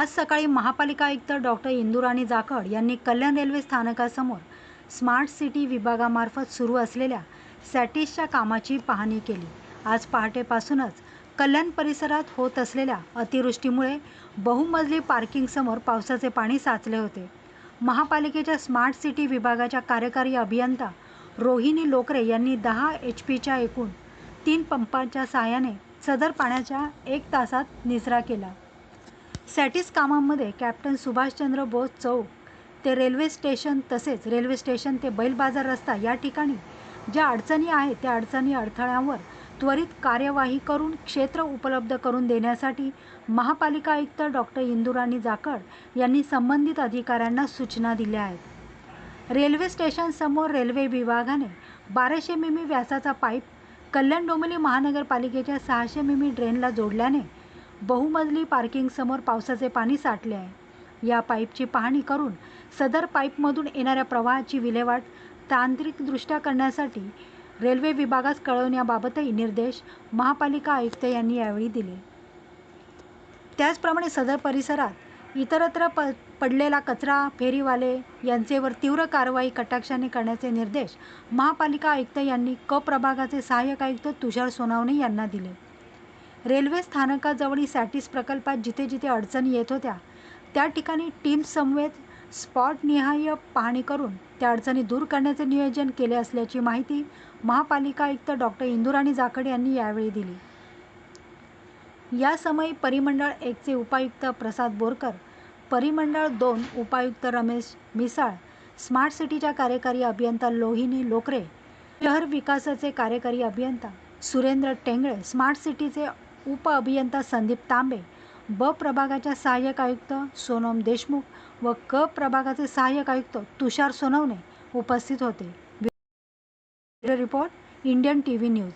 आज सकाळी महापालिका आयुक्त डॉक्टर इंदुराणी जाखड यांनी कल्याण रेल्वे स्थानकासमोर स्मार्ट सिटी विभागामार्फत सुरू असलेल्या सॅटिसच्या कामाची पाहणी केली. आज पहाटेपासूनच कल्याण परिसरात होत असलेल्या अतिवृष्टीमुळे बहुमजली पार्किंगसमोर पावसाचे पाणी साचले होते. महापालिकेच्या स्मार्ट सिटी विभागाच्या कार्यकारी अभियंता रोहिणी लोकरे यांनी दहा एच पीच्या एकूण तीन पंपांच्या सहाय्याने सदर पाण्याच्या एक तासात निचरा केला. सॅटिस कामांमध्ये कॅप्टन सुभाषचंद्र बोस चौक ते रेल्वे स्टेशन तसेच रेल्वे स्टेशन ते बैल बाजार रस्ता या ठिकाणी ज्या अडचणी आहेत त्या अडचणी अडथळ्यांवर त्वरित कार्यवाही करून क्षेत्र उपलब्ध करून देण्यासाठी महापालिका आयुक्त डॉक्टर इंदुराणी जाकड यांनी संबंधित अधिकाऱ्यांना सूचना दिल्या आहेत. रेल्वे स्टेशनसमोर रेल्वे विभागाने बाराशे मिमी व्यासाचा पाईप कल्याण डोंबिवली महानगरपालिकेच्या सहाशे मिमी ड्रेनला जोडल्याने बहुमजली पार्किंगसमोर पावसाचे पाणी साठले आहे. या पाईपची पाहणी करून सदर पाईपमधून येणाऱ्या प्रवाहाची विल्हेवाट तांत्रिकदृष्ट्या करण्यासाठी रेल्वे विभागास कळवण्याबाबतही निर्देश महापालिका आयुक्त यांनी यावेळी दिले. त्याचप्रमाणे सदर परिसरात इतरत्र प पडलेला कचरा फेरीवाले यांचेवर तीव्र कारवाई कटाक्षाने करण्याचे निर्देश महापालिका आयुक्त यांनी क प्रभागाचे सहाय्यक आयुक्त तुषार सोनावणे यांना दिले. रेल्वे स्थानकाजवळील सॅटिस प्रकल्पात जिथे जिथे अडचणी येत होत्या त्या ठिकाणी टीम समवेत स्पॉटनिहाय पाहणी करून त्या अडचणी दूर करण्याचे नियोजन केले असल्याची माहिती महापालिका आयुक्त डॉक्टर इंदुराणी जाखड यांनी यावेळी दिली. यासमयी परिमंडळ एकचे उपायुक्त प्रसाद बोरकर परिमंडळ दोन उपायुक्त रमेश मिसाळ स्मार्ट सिटीच्या कार्यकारी अभियंता लोहिनी लोकरे शहर विकासाचे कार्यकारी अभियंता सुरेंद्र टेंगळे स्मार्ट सिटीचे उप अभियंता संदीप तांबे ब प्रभागाच्या सहाय्यक आयुक्त सोनम देशमुख व क प्रभागाचे सहाय्यक आयुक्त तुषार सोनवणे उपस्थित होते. Report Indian TV news.